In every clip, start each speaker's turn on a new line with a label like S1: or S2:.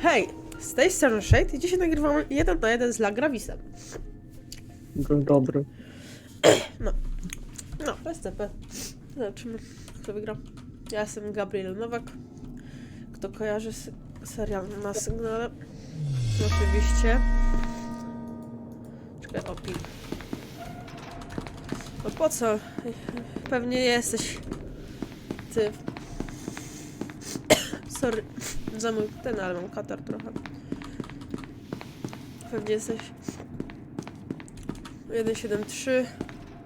S1: Hej, z tej strony Shade i dzisiaj nagrywamy jeden na jeden z Lagravisem.
S2: Dzień dobry.
S1: No, to jest CP. Zobaczymy, kto wygra. Ja jestem Gabriel Nowak. Kto kojarzy serial na sygnale? No, Oczywiście. Czekaj, opin. No po co? Pewnie jesteś... Ty... Sorry za mój ten, ale mam katar trochę. Pewnie jesteś... 173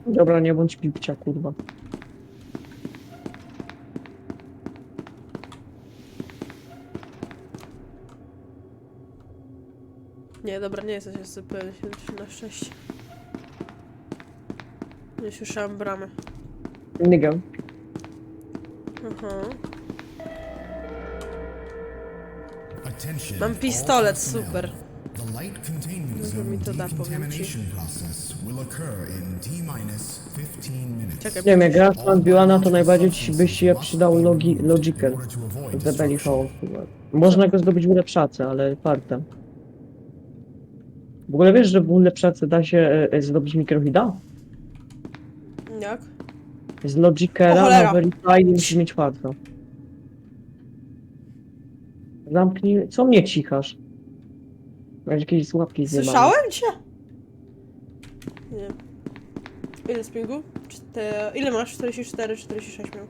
S2: Dobra, nie bądź pipcia, kurwa.
S1: Nie, dobra, nie jesteś SCP-73 na szczęście. Nie słyszałam bramy.
S2: Nigga.
S1: Aha. Mam pistolet, super.
S3: The light containment
S1: Może
S3: zone
S1: mi to da, powiem ci.
S3: decontamination process will occur in T-minus 15 minutes.
S1: Czekaj,
S2: Nie wiem, jak gra Biłana, to najbardziej ci by się przydał logi, Logical. Z Rebelli Hall. Można go zdobyć w ulepszace, ale fartem. W ogóle wiesz, że w ulepszace da się e, e, zdobyć mikrohida?
S1: Jak?
S2: Z
S1: O
S2: Logicala
S1: cholera.
S2: na Verify i musisz mieć farta. Zamknij... Co mnie cichasz? Masz jakieś słabki zjebane.
S1: Słyszałem cię? Nie. Ile spingu? Czte... Ile masz? 44, 46 miał.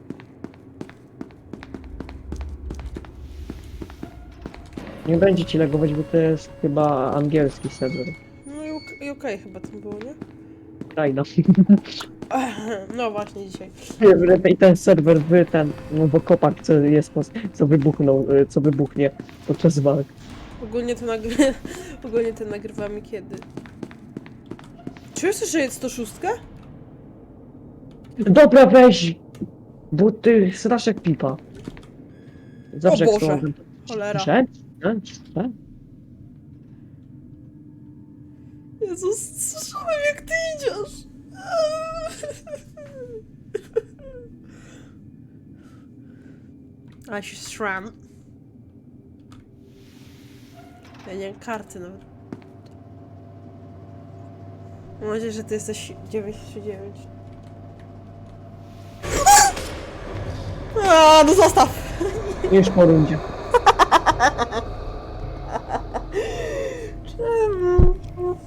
S2: Nie będzie ci legować, bo to jest chyba angielski serwer.
S1: No i ok- i okej chyba tam było, nie?
S2: Krajna.
S1: No właśnie dzisiaj.
S2: I ten serwer wy ten, no bo kopak co jest, co wybuchnął, y, co wybuchnie podczas walk.
S1: Ogólnie to nagry... Ogólnie to nagrywamy kiedy? Czujesz, że jest 106?
S2: Dobra, weź! Bo ty straszek pipa. Zawsze
S1: O Boże. Cholera.
S2: Że? Że? Że?
S1: Jezus, słyszałem jak ty idziesz. A się sram. Ja nie mam karty nawet. Mam nadzieję, że ty jesteś 939. A, no zostaw!
S2: Już po rundzie.
S1: Czemu?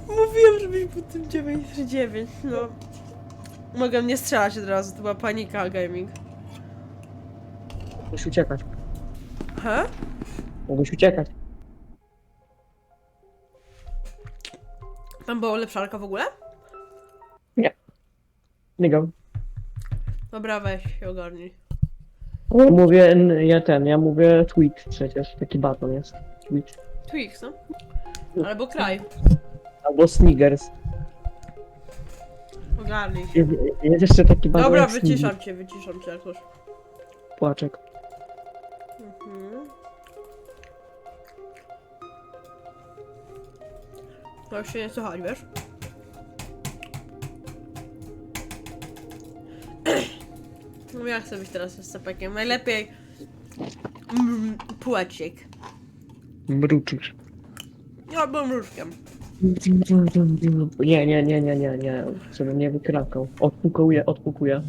S1: Mówiłem, żebyś był tym 939, no. Mogę nie strzelać od razu, to była panika gaming.
S2: Mogłeś uciekać.
S1: He?
S2: Mogłeś uciekać.
S1: Tam była ulepszarka w ogóle?
S2: Nie go.
S1: Dobra, weź się ogarnij.
S2: Mówię, n- ja ten, ja mówię tweet przecież, taki baton jest. Tweet.
S1: Twix, no? Albo kraj.
S2: Albo Sniggers.
S1: Ogarnij się.
S2: Jest, jest jeszcze taki baton
S1: Dobra,
S2: jak
S1: wyciszam cię, wyciszam cię jakoś.
S2: Płaczek.
S1: To już się nie słuchać, wiesz? No ja chcę być teraz z sapekiem. Najlepiej mm, płeczek.
S2: Mruczysz.
S1: Ja byłem różkiem.
S2: Nie, nie, nie, nie, nie, nie. Żebym nie wykrakał. Odpukuję, odpukuję.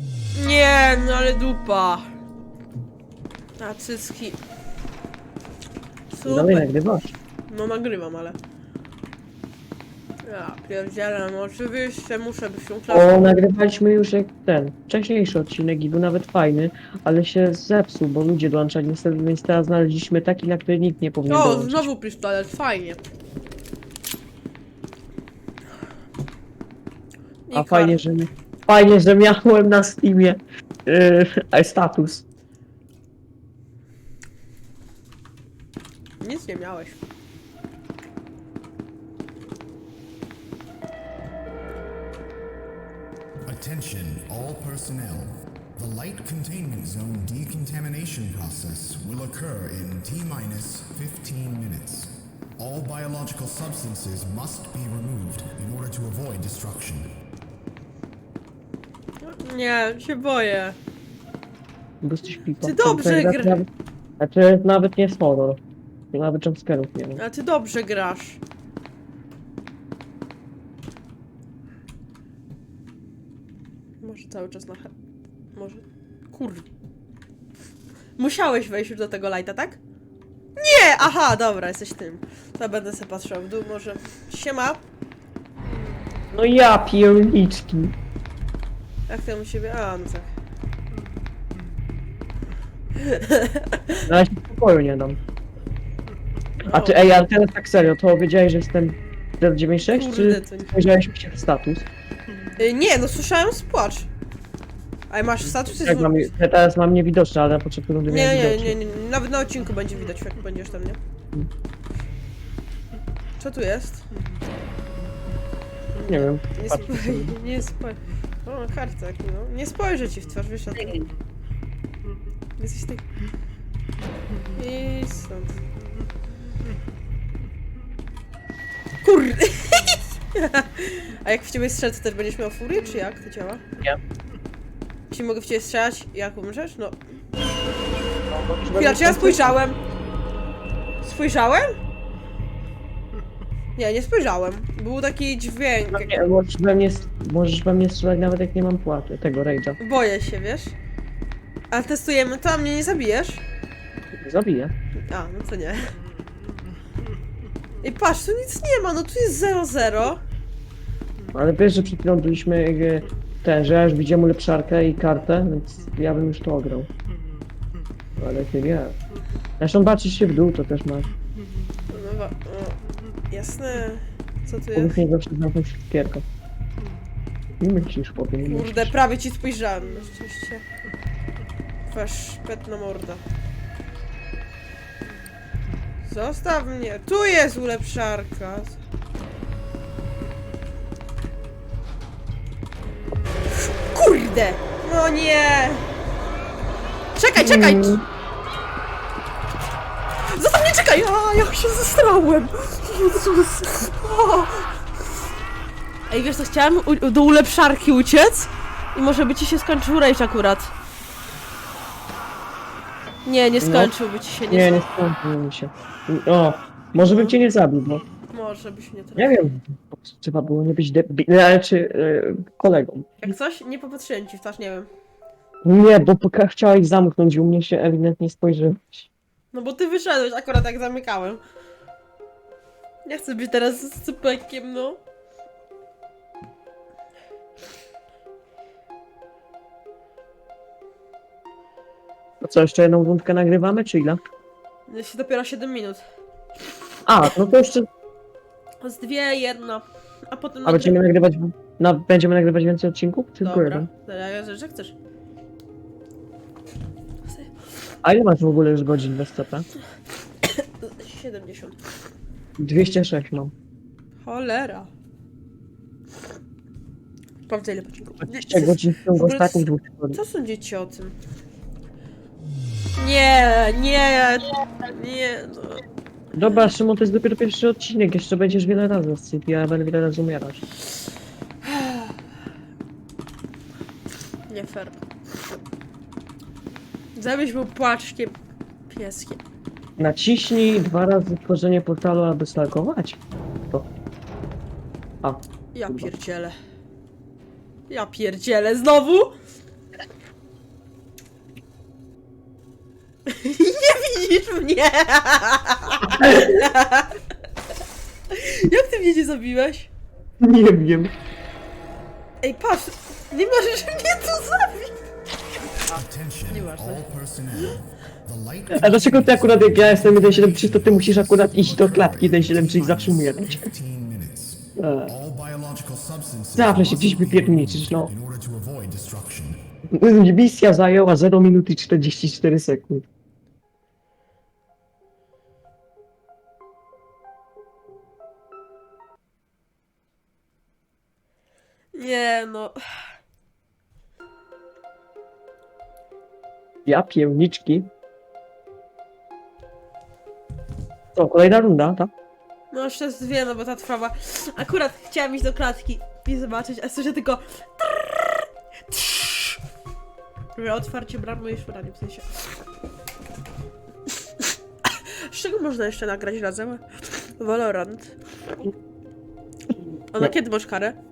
S1: Nie, no ale dupa. A cycki.
S2: Dalej
S1: Super.
S2: nagrywasz.
S1: No nagrywam, ale... Ja pierdzielę, no oczywiście muszę być tą klasą.
S2: O, nagrywaliśmy już jak ten, wcześniejszy odcinek i był nawet fajny, ale się zepsuł, bo ludzie dołączali niestety, więc teraz znaleźliśmy taki, na który nikt nie powinien
S1: O,
S2: dołączyć.
S1: znowu pistolet, fajnie.
S2: A fajnie, że fajnie, że miałem na Steamie yy, status.
S1: Nic nie miałeś.
S3: Attention, all personnel. The light containment zone decontamination process will occur in T-minus 15 minutes. All biological substances must be removed in order to avoid destruction.
S1: Nie, się boję.
S2: Bo jesteś pipa.
S1: Ty dobrze
S2: To jest
S1: gra-
S2: Nawet, znaczy nawet nie jest horror. Nawet jumpscarów nie ma.
S1: A ty dobrze grasz. Cały czas na he... Może... Kur... Musiałeś wejść już do tego lighta, tak? Nie! Aha, dobra, jesteś tym. To będę sobie patrzył w dół, może... Siema.
S2: No ja pierniczki.
S1: Jak tam u siebie? A, no tak.
S2: Na razie pokoju nie dam. A ty, ej, ale teraz tak serio, to wiedziałeś, że jestem 096,
S1: Kurde,
S2: czy
S1: to nie...
S2: spojrzałeś mi się w status?
S1: Y, Nie, no słyszałem spłacz. A masz status?
S2: Jak mam, ja teraz mam niewidoczne, ale na początku rundy
S1: Nie,
S2: miałem
S1: nie,
S2: widoczne.
S1: nie, nie, nie, nawet na odcinku będzie widać, jak będziesz tam, nie? Co tu jest?
S2: Nie wiem.
S1: Nie
S2: Patrz,
S1: spoj... Nie spoj... O, kartek, no. Nie spojrzę ci w twarz, wiesz o tym. Jesteś tak... I stąd. Kurde! A jak w ciebie strzelę, to też będziesz miał furię, czy jak to działa?
S2: Nie.
S1: Czy mogę w ciebie strzelać, jak umrzesz? No.
S2: No,
S1: Chwila, czy ja spojrzałem? Spojrzałem? Nie, nie spojrzałem. Był taki dźwięk.
S2: No
S1: jak-
S2: nie, możesz we mnie, możesz we mnie strzelać nawet jak nie mam płatu, tego rage'a.
S1: Boję się, wiesz? A testujemy to, a mnie nie zabijesz?
S2: Zabiję.
S1: A, no to nie. I patrz, tu nic nie ma, no tu jest 0-0.
S2: Ale wiesz, że przed chwilą byliśmy e, ten, że ja już widziałem ulepszarkę i kartę, więc ja bym już to ograł. Ale ty nie. Zresztą patrzysz się w dół, to też masz.
S1: No, wa- o, jasne. Co tu jest?
S2: Nie zawsze zamknąć szkierkę. Nie myślisz, chłopie, nie
S1: Kurde,
S2: myślisz.
S1: prawie ci spojrzałem, na szczęście. Wasz petna morda. Zostaw mnie, tu jest ulepszarka. Kurde! No nie! Czekaj, czekaj!
S2: Mm.
S1: Zostaw mnie, czekaj! A, jak się zestrałem! Jezus! O. Ej, wiesz co, chciałam u- do ulepszarki uciec i może by ci się skończył rejś akurat. Nie, nie
S2: No.
S1: skończyłby ci się, nie,
S2: Nie, nie skończyło mi się. O, może bym cię nie zabił, bo
S1: Może byś nie trafił.
S2: nie wiem, trzeba było nie być debilem, ale czy e, kolegą.
S1: Jak coś, nie popatrzyłem ci w twarz, nie wiem.
S2: Nie, bo poka- chciałeś zamknąć i u mnie się ewidentnie spojrzałeś.
S1: No bo ty wyszedłeś akurat jak zamykałem. Nie chcę być teraz z cypekiem, no.
S2: To co, jeszcze jedną rundkę nagrywamy, czy ile?
S1: Jest dopiero 7 minut.
S2: A, no to jeszcze,
S1: Z dwie, jedna. A potem...
S2: a będziemy nagrywać, na, będziemy nagrywać więcej odcinków? Tylko
S1: Dobra,
S2: jeden.
S1: ja że chcesz.
S2: A ile masz w ogóle już godzin bez CP?
S1: 70.
S2: 206 mam.
S1: Cholera. Sprawdzę ile pocinków.
S2: 20 godzin w ciągu
S1: w ogóle
S2: ostatnich dwóch tygodni.
S1: Co sądzicie o tym? Nie, nie, nie, no.
S2: Dobra, Szymon, to jest dopiero pierwszy odcinek, jeszcze będziesz wiele razy z City, a ja będę wiele razy umierać.
S1: Nie fair. Żebyś był płaczkiem pieskiem.
S2: Naciśnij dwa razy tworzenie portalu, aby stalkować. To. A,
S1: Ja
S2: Kurwa.
S1: pierdzielę. Ja pierdzielę znowu? Nie widzisz mnie! Jak ty mnie nie zabiłeś?
S2: nie wiem.
S1: Ej, patrz! Nie możesz mnie tu zabić! Nieważne.
S3: light
S2: A dlaczego ty akurat jak ja jestem 1.7.3, to ty musisz akurat iść do klatki 1.7.3 i zawsze umierać?
S3: 15 minutes.
S2: E,
S3: All biological substances
S2: Zawsze się gdzieś wypierniczysz, no. Misja zajęła 0 minut i 44 sekund.
S1: Nie no.
S2: Ja pierniczki. Co, kolejna runda, tak?
S1: No jeszcze jest dwie, no bo ta trwała. Akurat chciałam iść do klatki i zobaczyć, a słyszę tylko. Mówię, otwarcie bramy i szuranie w sensie. czego można jeszcze nagrać razem? Valorant. A na kiedy masz karę?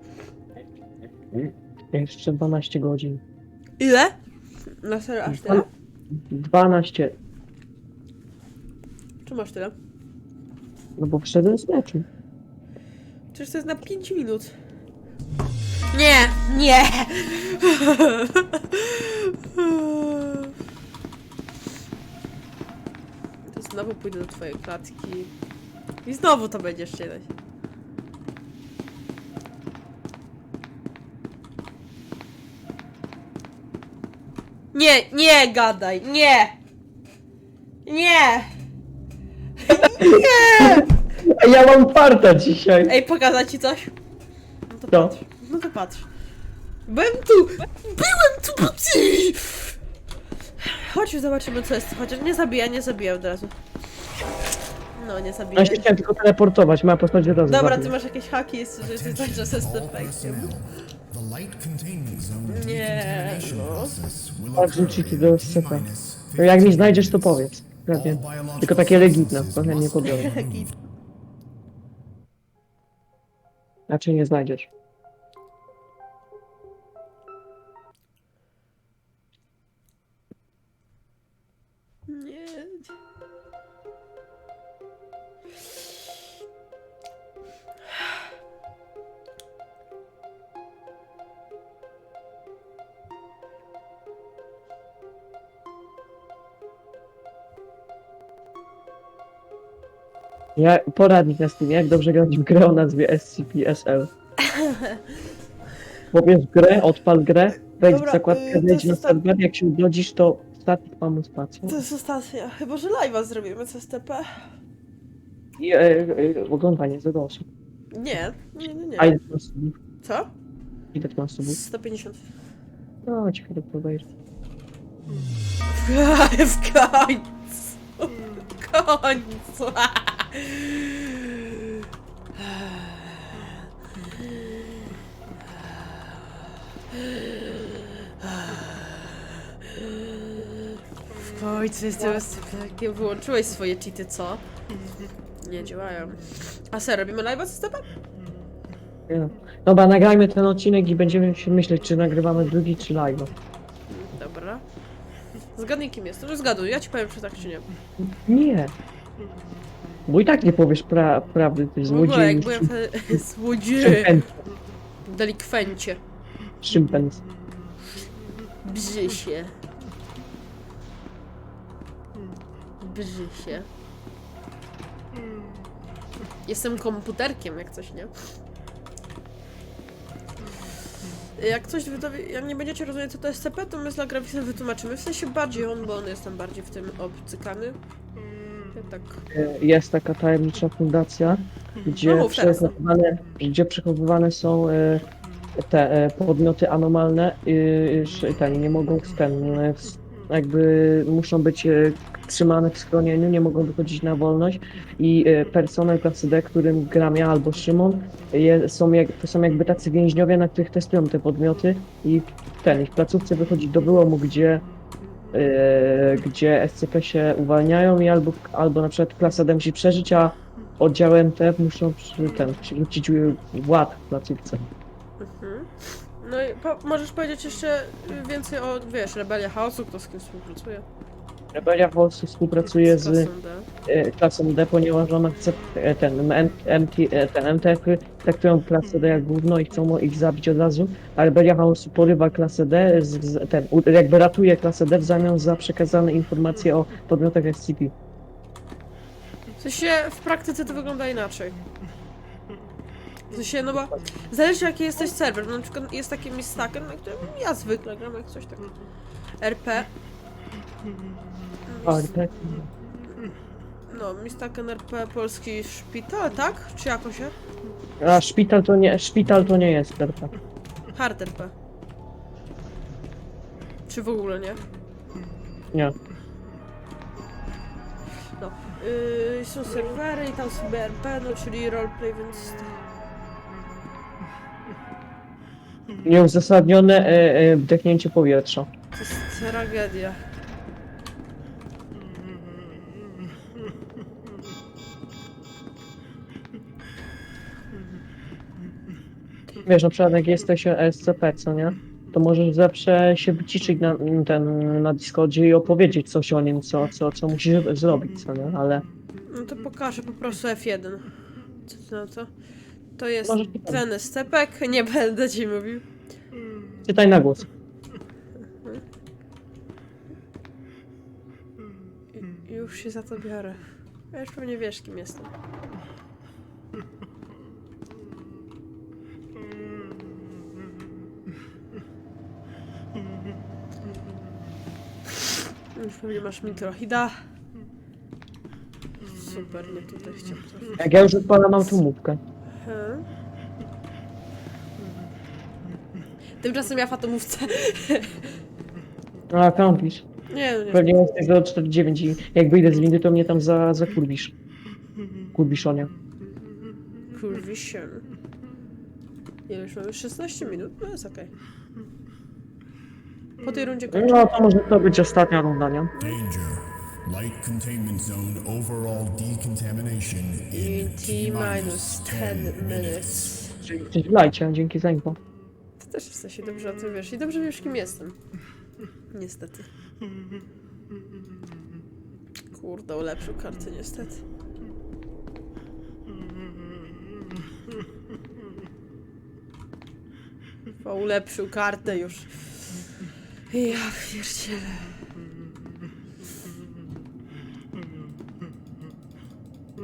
S2: Jeszcze 12 godzin.
S1: Ile? Na serio, aż tyle?
S2: 12.
S1: Czy masz tyle?
S2: No bo wszedłem z meczu.
S1: Przecież to jest na 5 minut. Nie, nie! To znowu pójdę do twojej klatki. I znowu to będziesz czytać. Nie, nie gadaj, nie! Nie! Nie!
S2: Ej, Ja mam farta dzisiaj.
S1: Ej, pokazać ci coś? No to patrz. No to patrz. Byłem tu! Byłem tu! ty! Chodź, zobaczymy co jest. Chociaż nie zabija, nie zabija od razu. No, nie zabija.
S2: Ja się chciałem tylko teleportować, moja postać od razu
S1: Dobra, ty masz jakieś haki, jest, że jesteś
S3: Attention
S1: ze
S3: all
S1: Nie, no.
S3: occur
S2: ci do No jak mi
S3: 15
S2: znajdziesz, to powiedz. Pewnie. Tylko takie legitne,
S3: be
S2: pobiorę.
S3: removed.
S2: Raczej nie znajdziesz. Ja, poradnik na Steamie, jak dobrze grać w grę o nazwie SCP-SL. Pobierz grę, odpal grę, wejdź
S1: Dobra,
S2: w zakładkę,
S1: y, to
S2: wejdź
S1: jest
S2: na
S1: ostat-
S2: serwer, jak się ugodzisz, to statyk pamu spacją.
S1: To jest ostatnia. Chyba, że live'a zrobimy z STP.
S2: I e, e, oglądanie za osób.
S1: Nie, nie, nie, nie.
S2: A ile masz subów?
S1: Co?
S2: Ile masz subów?
S1: 150.
S2: No, ciekawe, to wejść.
S1: W końcu! W końcu! W końcu jestem jakie wyłączyłeś swoje cheaty, co? Nie działają. A serio, robimy live'a z
S2: no. Dobra, nagrajmy ten odcinek i będziemy się myśleć, czy nagrywamy drugi, czy live.
S1: Dobra. Zgadnij kim jestem. No zgaduj, ja ci powiem czy tak czy nie.
S2: Nie. Bo i tak nie powiesz pra prawdy, ty
S1: W ogóle jak
S2: złodzieju.
S1: byłem w złodzieju,
S2: Szympens.
S1: delikwencie,
S2: Szympens.
S1: brzysie. Brzysie. Jestem komputerkiem, jak coś, nie? Jak coś jak nie będziecie rozumieć co to jest CP, to my z Lagravisem wytłumaczymy. W sensie bardziej on, bo on jest tam bardziej w tym obcykany. Tak.
S2: E, Jest taka tajemnicza fundacja, gdzie,
S1: No no.
S2: przechowywane, gdzie przechowywane są e, te e, podmioty anormalne i ten, nie mogą w ten, jakby muszą być trzymane w schronieniu, nie mogą wychodzić na wolność i personel klasy D, którym gram ja albo Szymon, je, są jak, to są jakby tacy więźniowie, na których testują te podmioty i ten, ich placówce wychodzić do wyłomu, gdzie e, gdzie SCP się uwalniają i albo, albo na przykład klasa D musi przeżyć, a oddziały MTF muszą przy, przywrócić ład w placówce.
S1: Mhm. No i po, możesz powiedzieć jeszcze więcej o, wiesz, Rebelia Chaosu, kto z kim współpracuje?
S2: Rebelia po prostu współpracuje z
S1: klasą D.
S2: e, klasą D, ponieważ ona chce e, ten, M, MT, e, ten MTF traktują klasę D jak gówno i chcą ich zabić od razu, a Rebelia Chaosu porywa klasę D, z, z, ten, u- jakby ratuje klasę D w zamian za przekazane informacje o podmiotach SCP.
S1: W sensie w praktyce to wygląda inaczej. W sensie, no bo zależy jaki jesteś serwer. No, na przykład jest taki Mistaken, na którym ja zwykle gram jak coś tak. RP.
S2: Tak?
S1: No, Mistaken RP Polski Szpital, tak? Czy jako się?
S2: A szpital to nie, szpital to nie jest RP.
S1: Hard RP. Czy w ogóle nie?
S2: Nie.
S1: No. Yy, są serwery i tam sobie RP, no czyli roleplay, więc...
S2: Nieuzasadnione e, e, wdechnięcie powietrza.
S1: To jest tragedia.
S2: Wiesz, na przykład jak jesteś SCP, co nie? To możesz zawsze się wyciszyć na, ten, na Discordzie i opowiedzieć coś o nim, co, co, co musisz zrobić, co nie? Ale
S1: No to pokażę po prostu F1. Co ty na to? To jest
S2: Może
S1: ten stepek, nie będę ci mówił.
S2: czytaj na głos.
S1: Już się za to biorę. Ja już pewnie wiesz, kim jestem. Już pewnie masz mikrohida. Super, nie tutaj chciałam trafić.
S2: Jak ja już odpalam automówkę.
S1: Hmm. Tymczasem ja fatomówce.
S2: A, kampisz.
S1: Nie, no nie.
S2: Pewnie jesteś do 49 i jak wyjdę z windy, to mnie tam za, za kurwisz. Kurbiszonia.
S1: Kurwision. Ile już mamy? 16 minut? No jest okej. Po tej rundzie kończymy.
S2: No to może to być ostatnia runda, nie?
S3: Danger. Light containment zone overall decontamination in
S1: T minus 10 minutes.
S2: W lajcie, dzięki za info.
S1: Ty też jesteś i dobrze o tym wiesz. I dobrze wiesz, kim jestem. Niestety. Kurde, ulepszył kartę niestety. Bo ulepszył kartę już. Ja pierdzielę.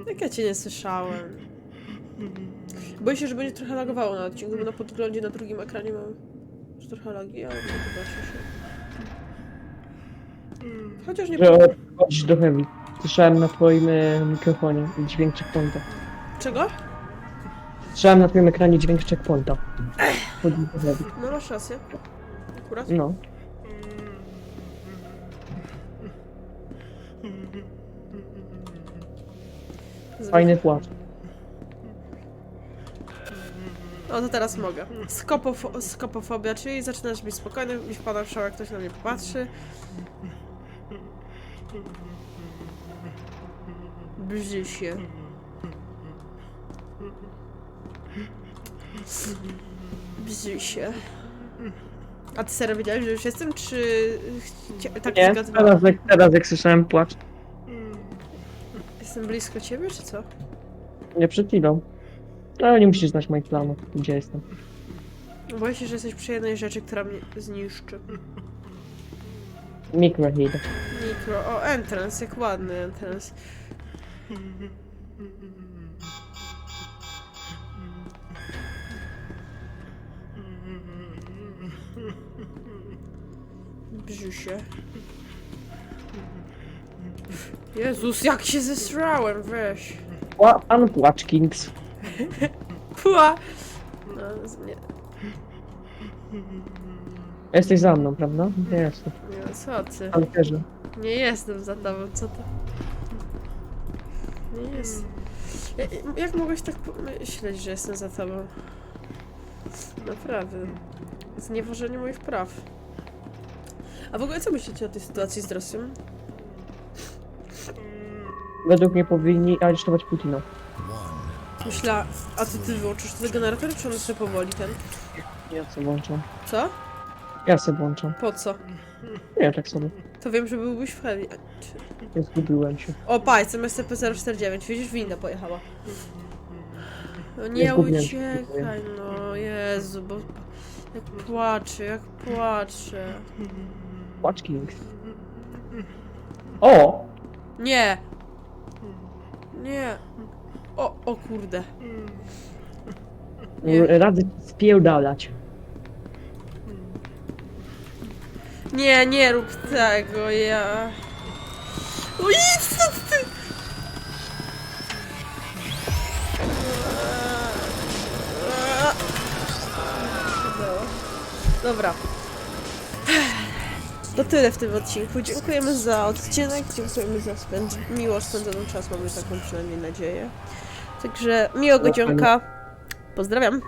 S1: Jak ja cię nie słyszałem. Boję się, że będzie trochę lagowało na odcinku, bo na podglądzie na drugim ekranie mam już trochę lagi, ale nie chyba się. Chociaż nie...
S2: Że do heavy. Słyszałem na twoim e, mikrofonie dźwięk checkpointa.
S1: Czego?
S2: Słyszałem na twoim ekranie dźwięk checkpointa. Chodzisz do heavy.
S1: No masz rację. Akurat.
S2: No. Fajny płacz.
S1: O, to teraz mogę. Skopofo skopofobia, czyli zaczynasz być spokojny, mi wpada w szał, jak ktoś na mnie popatrzy. Brzy się. Brzy się. A ty serio wiedziałeś, że już jestem, czy chcia- tak
S2: Nie, teraz jak, teraz jak słyszałem płacz.
S1: Jestem blisko ciebie, czy co?
S2: Nie przed chwilą. Ale nie musisz znać moich planów, gdzie jestem.
S1: Boję się, że jesteś przy jednej rzeczy, która mnie zniszczy.
S2: Microhead.
S1: Mikro. O, entrance, jak ładny entrance. Brzusie. Jezus, jak się zesrałem, weź.
S2: Pła, pan Płacz Kings.
S1: Pła! No, z- nie,
S2: Jesteś za mną, prawda? Nie jestem.
S1: nie, co ty?
S2: Ale też.
S1: Nie jestem za tobą, co to? Nie jest. Ja- Jak mogłeś tak myśleć, że jestem za tobą? Naprawdę. Znieważenie moich praw. A w ogóle co myślicie o tej sytuacji z Rosją?
S2: Według mnie powinni aresztować Putina.
S1: Myśla, a ty, ty wyłączysz ten generator, czy on sobie powoli ten?
S2: Ja sobie włączam.
S1: Co?
S2: Ja sobie włączam.
S1: Po co?
S2: Nie, tak sobie.
S1: To wiem, że byłbyś w heavy. A, czy-
S2: Nie zgubiłem się.
S1: O, pajce, SCP-049, widzisz, winda pojechała. No
S2: Nie zgubiłem się,
S1: uciekaj, no Jezu, bo jak płaczę, jak płaczę.
S2: Płacz Kings. O!
S1: Nie! Nie! O, o kurde. Nie.
S2: Radzę ci spierdalać.
S1: Nie, nie rób tego, ja... O co ty? Dobra. To tyle w tym odcinku. Dziękujemy za odcinek, dziękujemy za spędz... miło spędzoną czas, mamy taką przynajmniej nadzieję. Także miłego dzionka. Pozdrawiam.